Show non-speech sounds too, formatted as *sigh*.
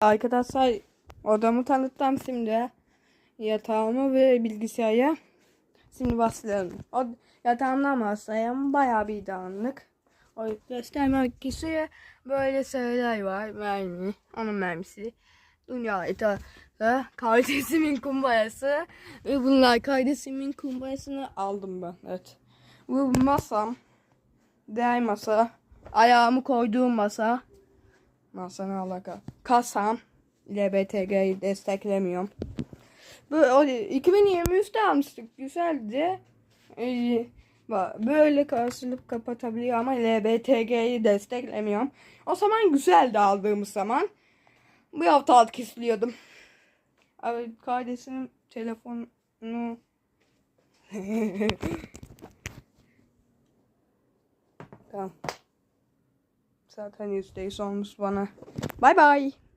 Arkadaşlar odamı tanıttım şimdi. Yatağımı ve bilgisayarı. Şimdi başlayalım. O yatağımdan başlayalım. Bayağı bir dağınık. O göstermek kişiye böyle şeyler var. Mermi. Onun mermisi. Dünya etrafı. Kardeşimin kumbarası. Ve bunlar kardeşimin kumbarasını aldım ben. Evet. Bu masam. Değer masa. Ayağımı koyduğum masa. Masa ne alaka? Kasam. LBTG'yi desteklemiyorum. Bu o 2023'te almıştık. Güzeldi. Ee, böyle karşılık kapatabiliyor ama LBTG'yi desteklemiyorum. O zaman güzeldi aldığımız zaman. Bu hafta alt kesiliyordum. Abi kardeşim telefonu *laughs* tamam. out 10 years day songs. Wanna. Bye bye.